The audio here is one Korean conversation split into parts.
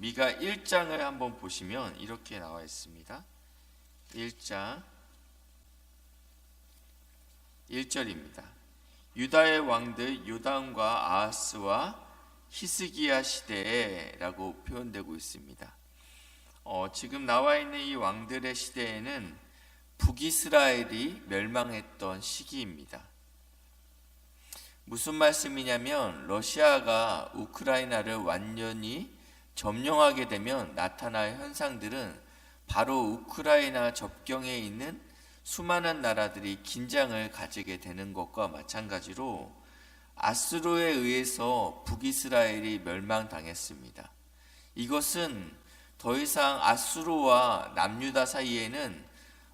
미가 1장을 한번 보시면 이렇게 나와 있습니다. 1장 1절입니다. 유다의 왕들 요담과 아하스와 히스기야 시대에라고 표현되고 있습니다. 어, 지금 나와 있는 이 왕들의 시대에는 북이스라엘이 멸망했던 시기입니다. 무슨 말씀이냐면 러시아가 우크라이나를 완전히 점령하게 되면 나타날 현상들은 바로 우크라이나 접경에 있는 수많은 나라들이 긴장을 가지게 되는 것과 마찬가지로 아스로에 의해서 북이스라엘이 멸망당했습니다. 이것은 더 이상 아수르와 남유다 사이에는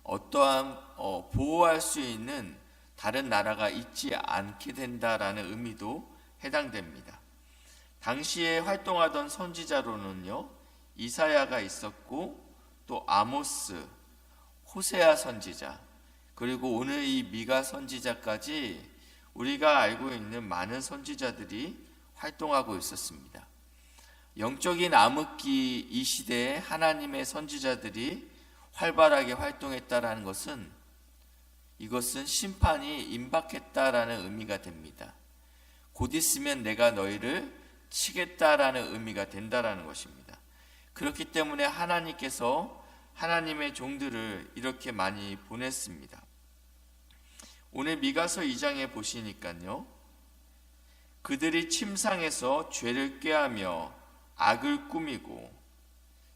어떠한 어, 보호할 수 있는 다른 나라가 있지 않게 된다라는 의미도 해당됩니다. 당시에 활동하던 선지자로는요 이사야가 있었고 또 아모스, 호세아 선지자 그리고 오늘 이 미가 선지자까지 우리가 알고 있는 많은 선지자들이 활동하고 있었습니다. 영적인 암흑기 이 시대에 하나님의 선지자들이 활발하게 활동했다라는 것은 이것은 심판이 임박했다라는 의미가 됩니다. 곧 있으면 내가 너희를 치겠다라는 의미가 된다라는 것입니다. 그렇기 때문에 하나님께서 하나님의 종들을 이렇게 많이 보냈습니다. 오늘 미가서 2장에 보시니까요. 그들이 침상에서 죄를 꾀하며 악을 꾸미고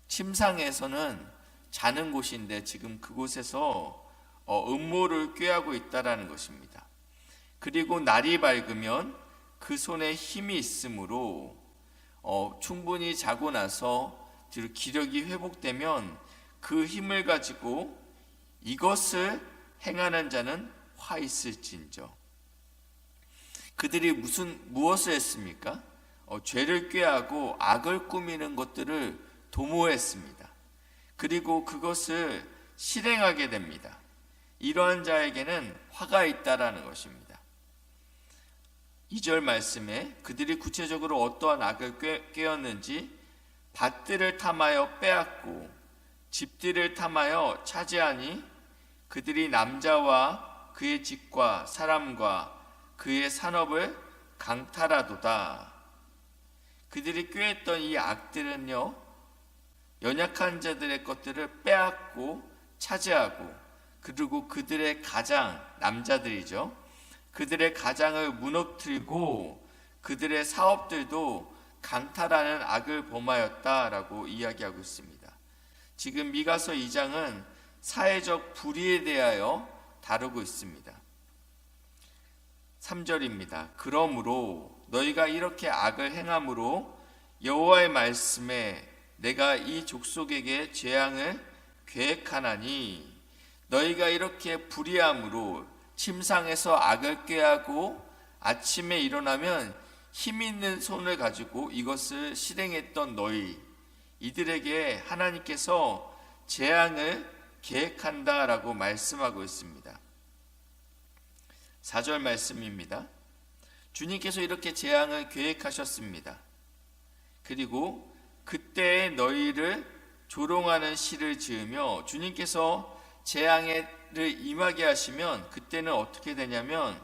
침상에서는 자는 곳인데 지금 그곳에서 어, 음모를 꾀하고 있다라는 것입니다. 그리고 날이 밝으면 그 손에 힘이 있으므로 어, 충분히 자고 나서 기력이 회복되면 그 힘을 가지고 이것을 행하는 자는 화 있을진저. 그들이 무슨 무엇을 했습니까? 어, 죄를 꾀하고 악을 꾸미는 것들을 도모했습니다. 그리고 그것을 실행하게 됩니다. 이러한 자에게는 화가 있다라는 것입니다. 2절 말씀에 그들이 구체적으로 어떠한 악을 꾀었는지 밭들을 탐하여 빼앗고 집들을 탐하여 차지하니 그들이 남자와 그의 집과 사람과 그의 산업을 강탈하도다. 그들이 꾀했던 이 악들은요, 연약한 자들의 것들을 빼앗고 차지하고 그리고 그들의 가장 남자들이죠. 그들의 가장을 무너뜨리고 그들의 사업들도 강탈하는 악을 범하였다라고 이야기하고 있습니다. 지금 미가서 2장은 사회적 불의에 대하여 다루고 있습니다. 3절입니다. 그러므로 너희가 이렇게 악을 행함으로 여호와의 말씀에 내가 이 족속에게 재앙을 계획하나니 너희가 이렇게 불의함으로 침상에서 악을 꾀하고 아침에 일어나면 힘 있는 손을 가지고 이것을 실행했던 너희 이들에게 하나님께서 재앙을 계획한다라고 말씀하고 있습니다. 4절 말씀입니다. 주님께서 이렇게 재앙을 계획하셨습니다. 그리고 그때 너희를 조롱하는 시를 지으며 주님께서 재앙을 임하게 하시면 그때는 어떻게 되냐면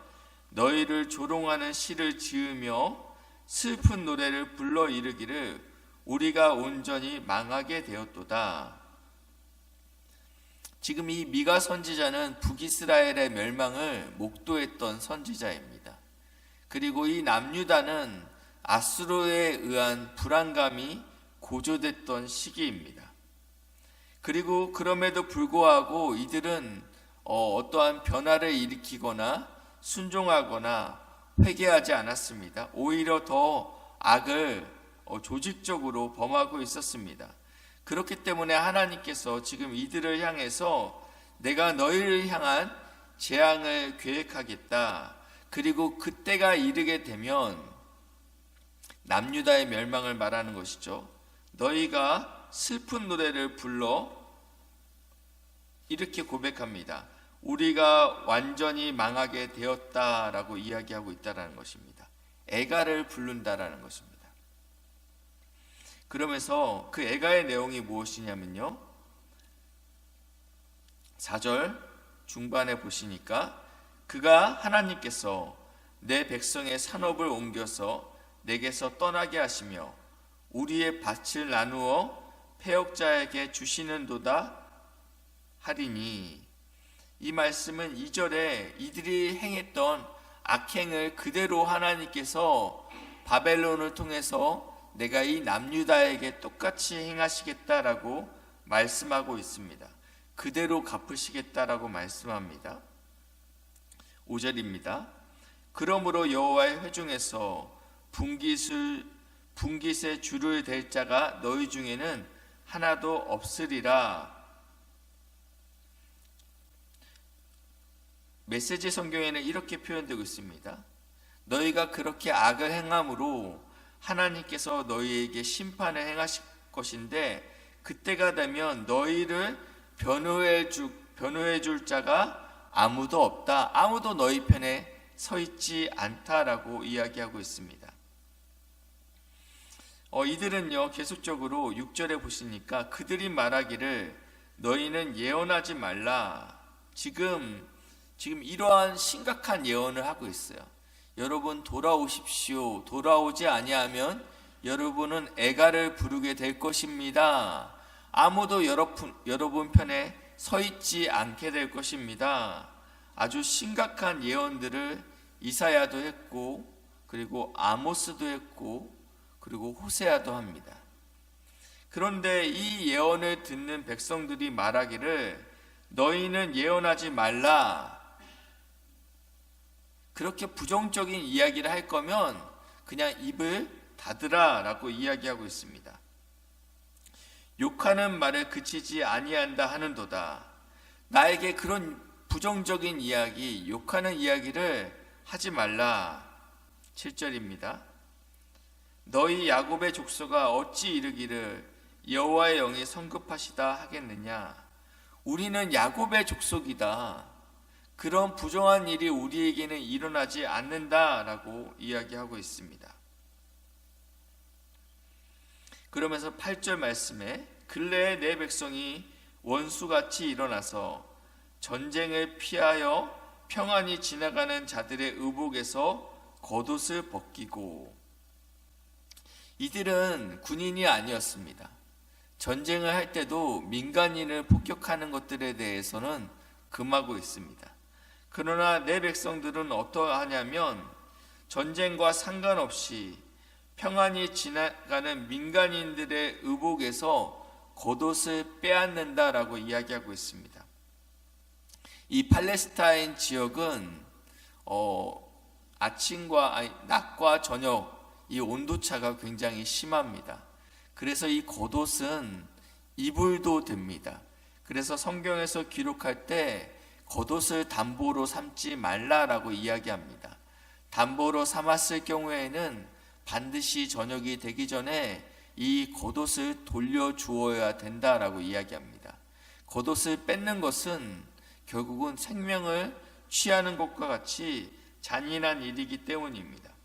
너희를 조롱하는 시를 지으며 슬픈 노래를 불러 이르기를 우리가 온전히 망하게 되었도다. 지금 이 미가 선지자는 북이스라엘의 멸망을 목도했던 선지자입니다. 그리고 이 남유다는 아수르에 의한 불안감이 고조됐던 시기입니다. 그리고 그럼에도 불구하고 이들은 어, 떠한 변화를 일으키거나 순종하거나 회개하지 않았습니다. 오히려 더 악을 어, 조직적으로 범하고 있었습니다. 그렇기 때문에 하나님께서 지금 이들을 향해서 내가 너희를 향한 재앙을 계획하겠다. 그리고 그때가 이르게 되면 남유다의 멸망을 말하는 것이죠. 너희가 슬픈 노래를 불러 이렇게 고백합니다. 우리가 완전히 망하게 되었다라고 이야기하고 있다라는 것입니다. 애가를 부른다라는 것입니다. 그러면서 그 애가의 내용이 무엇이냐면요. 4절 중반에 보시니까 그가 하나님께서 내 백성의 산업을 옮겨서 내게서 떠나게 하시며 우리의 밭을 나누어 폐역자에게 주시는도다 하리니 이 말씀은 2절에 이들이 행했던 악행을 그대로 하나님께서 바벨론을 통해서 내가 이 남유다에게 똑같이 행하시겠다라고 말씀하고 있습니다. 그대로 갚으시겠다라고 말씀합니다. 5절입니다. 그러므로 여호와의 회중에서 분깃을 분깃의 줄을 댈 자가 너희 중에는 하나도 없으리라. 메시지 성경에는 이렇게 표현되고 있습니다. 너희가 그렇게 악을 행함으로 하나님께서 너희에게 심판을 행하실 것인데 그때가 되면 너희를 변호해 줄 변호해 줄 자가 아무도 없다. 아무도 너희 편에 서 있지 않다라고 이야기하고 있습니다. 어, 이들은요 계속적으로 6절에 보시니까 그들이 말하기를 너희는 예언하지 말라. 지금 지금 이러한 심각한 예언을 하고 있어요. 여러분 돌아오십시오. 돌아오지 아니하면 여러분은 애가를 부르게 될 것입니다. 아무도 여러분, 여러분 편에 서 있지 않게 될 것입니다. 아주 심각한 예언들을 이사야도 했고 그리고 아모스도 했고 그리고 호세아도 합니다. 그런데 이 예언을 듣는 백성들이 말하기를 너희는 예언하지 말라. 그렇게 부정적인 이야기를 할 거면 그냥 입을 닫으라 라고 이야기하고 있습니다. 욕하는 말을 그치지 아니한다 하는도다. 나에게 그런 부정적인 이야기, 욕하는 이야기를 하지 말라. 7절입니다. 너희 야곱의 족속아 어찌 이르기를 여호와의 영이 성급하시다 하겠느냐? 우리는 야곱의 족속이다. 그런 부정한 일이 우리에게는 일어나지 않는다라고 이야기하고 있습니다. 그러면서 8절 말씀에 근래에 내 백성이 원수같이 일어나서 전쟁을 피하여 평안히 지나가는 자들의 의복에서 겉옷을 벗기고 이들은 군인이 아니었습니다. 전쟁을 할 때도 민간인을 폭격하는 것들에 대해서는 금하고 있습니다. 그러나 내 백성들은 어떠하냐면 전쟁과 상관없이 평안히 지나가는 민간인들의 의복에서 겉옷을 빼앗는다라고 이야기하고 있습니다. 이 팔레스타인 지역은 어, 아침과 아니, 낮과 저녁 이 온도차가 굉장히 심합니다. 그래서 이 겉옷은 이불도 됩니다. 그래서 성경에서 기록할 때 겉옷을 담보로 삼지 말라라고 이야기합니다. 담보로 삼았을 경우에는 반드시 저녁이 되기 전에 이 겉옷을 돌려 주어야 된다라고 이야기합니다. 겉옷을 뺏는 것은 결국은 생명을 취하는 것과 같이 잔인한 일이기 때문입니다.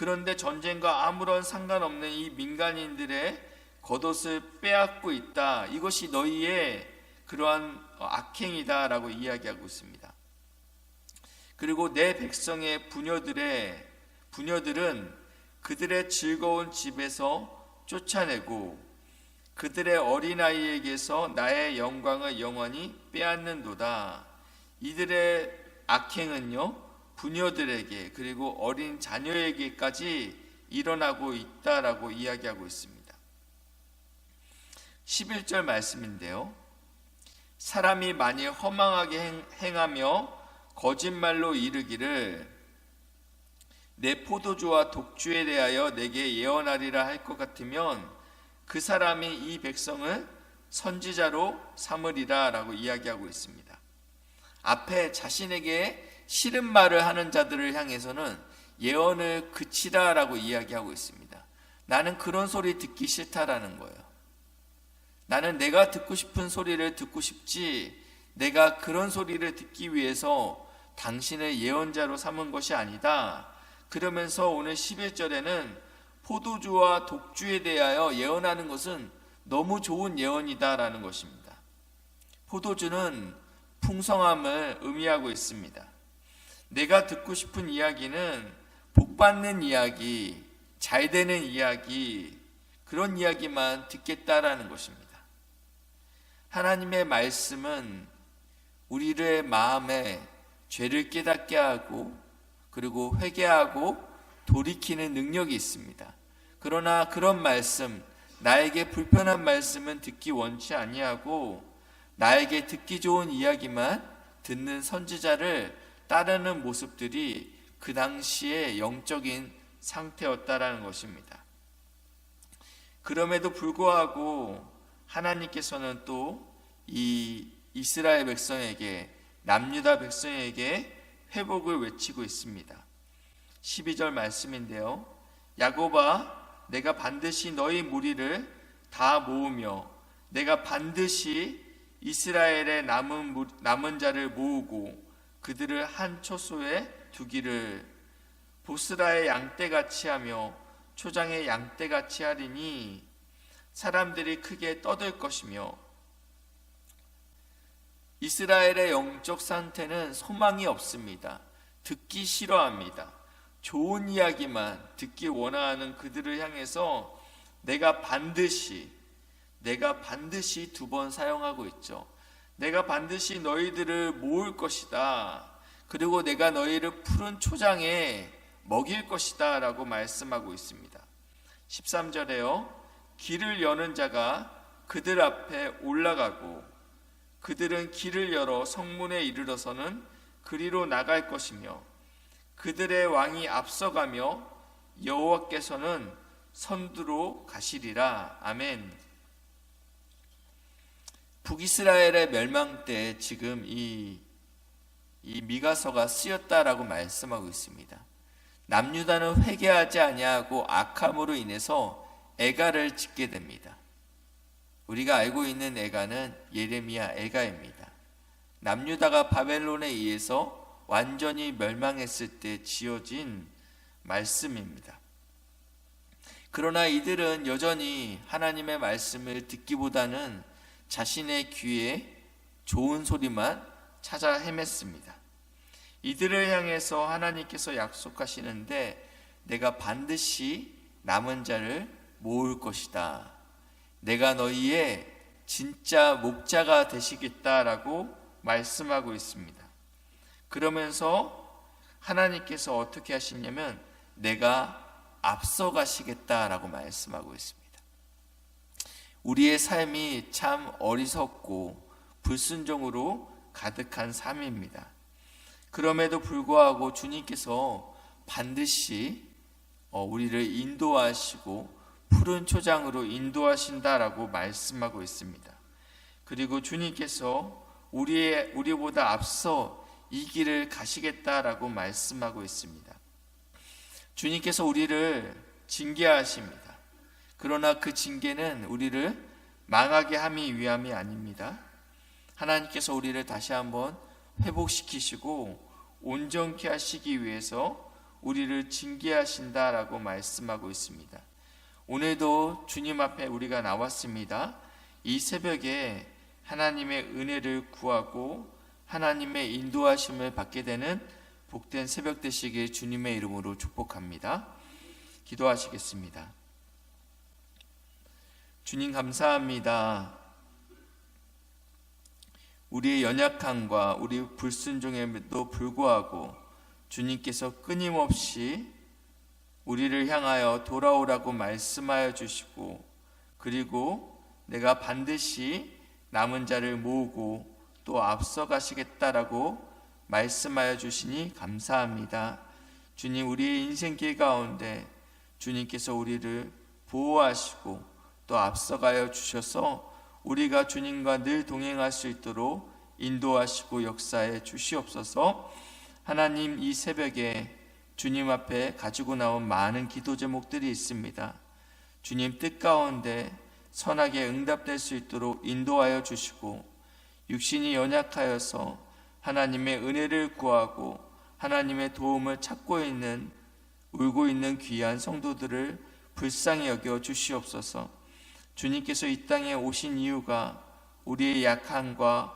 그런데 전쟁과 아무런 상관없는 이 민간인들의 겉옷을 빼앗고 있다. 이것이 너희의 그러한 악행이다라고 이야기하고 있습니다. 그리고 내 백성의 부녀들의 부녀들은 그들의 즐거운 집에서 쫓아내고 그들의 어린아이에게서 나의 영광을 영원히 빼앗는도다. 이들의 악행은요, 부녀들에게 그리고 어린 자녀에게까지 일어나고 있다라고 이야기하고 있습니다. 11절 말씀인데요. 사람이 많이 허망하게 행하며 거짓말로 이르기를 내 포도주와 독주에 대하여 내게 예언하리라 할 것 같으면 그 사람이 이 백성을 선지자로 삼으리라 라고 이야기하고 있습니다. 앞에 자신에게 싫은 말을 하는 자들을 향해서는 예언을 그치라라고 이야기하고 있습니다. 나는 그런 소리 듣기 싫다라는 거예요. 나는 내가 듣고 싶은 소리를 듣고 싶지 내가 그런 소리를 듣기 위해서 당신을 예언자로 삼은 것이 아니다. 그러면서 오늘 11절에는 포도주와 독주에 대하여 예언하는 것은 너무 좋은 예언이다라는 것입니다. 포도주는 풍성함을 의미하고 있습니다. 내가 듣고 싶은 이야기는 복 받는 이야기, 잘 되는 이야기, 그런 이야기만 듣겠다라는 것입니다. 하나님의 말씀은 우리의 마음에 죄를 깨닫게 하고 그리고 회개하고 돌이키는 능력이 있습니다. 그러나 그런 말씀, 나에게 불편한 말씀은 듣기 원치 아니하고 나에게 듣기 좋은 이야기만 듣는 선지자를 따르는 모습들이 그 당시의 영적인 상태였다라는 것입니다. 그럼에도 불구하고 하나님께서는 또 이 이스라엘 백성에게 남유다 백성에게 회복을 외치고 있습니다. 12절 말씀인데요. 야곱아 내가 반드시 너희 무리를 다 모으며 내가 반드시 이스라엘의 남은 남은 자를 모으고 그들을 한 초소에 두기를 보스라의 양떼같이 하며 초장의 양떼같이 하리니 사람들이 크게 떠들 것이며 이스라엘의 영적 상태는 소망이 없습니다. 듣기 싫어합니다. 좋은 이야기만 듣기 원하는 그들을 향해서 내가 반드시 내가 반드시 두 번 사용하고 있죠. 내가 반드시 너희들을 모을 것이다. 그리고 내가 너희를 푸른 초장에 먹일 것이다. 라고 말씀하고 있습니다. 13절에요. 길을 여는 자가 그들 앞에 올라가고 그들은 길을 열어 성문에 이르러서는 그리로 나갈 것이며 그들의 왕이 앞서가며 여호와께서는 선두로 가시리라. 아멘. 북이스라엘의 멸망 때 지금 이, 이 미가서가 쓰였다라고 말씀하고 있습니다. 남유다는 회개하지 아니하고 악함으로 인해서 애가를 짓게 됩니다. 우리가 알고 있는 애가는 예레미야 애가입니다. 남유다가 바벨론에 의해서 완전히 멸망했을 때 지어진 말씀입니다. 그러나 이들은 여전히 하나님의 말씀을 듣기보다는 자신의 귀에 좋은 소리만 찾아 헤맸습니다. 이들을 향해서 하나님께서 약속하시는데 내가 반드시 남은 자를 모을 것이다. 내가 너희의 진짜 목자가 되시겠다라고 말씀하고 있습니다. 그러면서 하나님께서 어떻게 하시냐면 내가 앞서 가시겠다라고 말씀하고 있습니다. 우리의 삶이 참 어리석고 불순종으로 가득한 삶입니다. 그럼에도 불구하고 주님께서 반드시 어, 우리를 인도하시고 푸른 초장으로 인도하신다라고 말씀하고 있습니다. 그리고 주님께서 우리의 우리보다 앞서 이 길을 가시겠다라고 말씀하고 있습니다. 주님께서 우리를 징계하십니다. 그러나 그 징계는 우리를 망하게 함이 위함이 아닙니다. 하나님께서 우리를 다시 한번 회복시키시고 온전케 하시기 위해서 우리를 징계하신다라고 말씀하고 있습니다. 오늘도 주님 앞에 우리가 나왔습니다. 이 새벽에 하나님의 은혜를 구하고 하나님의 인도하심을 받게 되는 복된 새벽 되시길 주님의 이름으로 축복합니다. 기도하시겠습니다. 주님 감사합니다. 우리의 연약함과 우리 불순종에도 불구하고 주님께서 끊임없이 우리를 향하여 돌아오라고 말씀하여 주시고 그리고 내가 반드시 남은 자를 모으고 또 앞서 가시겠다라고 말씀하여 주시니 감사합니다. 주님 우리의 인생길 가운데 주님께서 우리를 보호하시고 또 앞서가여 주셔서 우리가 주님과 늘 동행할 수 있도록 인도하시고 역사해 주시옵소서. 하나님 이 새벽에 주님 앞에 가지고 나온 많은 기도 제목들이 있습니다. 주님 뜻 가운데 선하게 응답될 수 있도록 인도하여 주시고 육신이 연약하여서 하나님의 은혜를 구하고 하나님의 도움을 찾고 있는 울고 있는 귀한 성도들을 불쌍히 여겨 주시옵소서. 주님께서 이 땅에 오신 이유가 우리의 약함과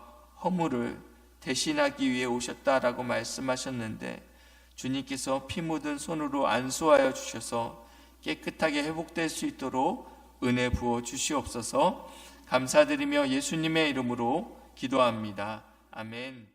허물을 대신하기 위해 오셨다라고 말씀하셨는데 주님께서 피 묻은 손으로 안수하여 주셔서 깨끗하게 회복될 수 있도록 은혜 부어 주시옵소서 감사드리며 예수님의 이름으로 기도합니다. 아멘.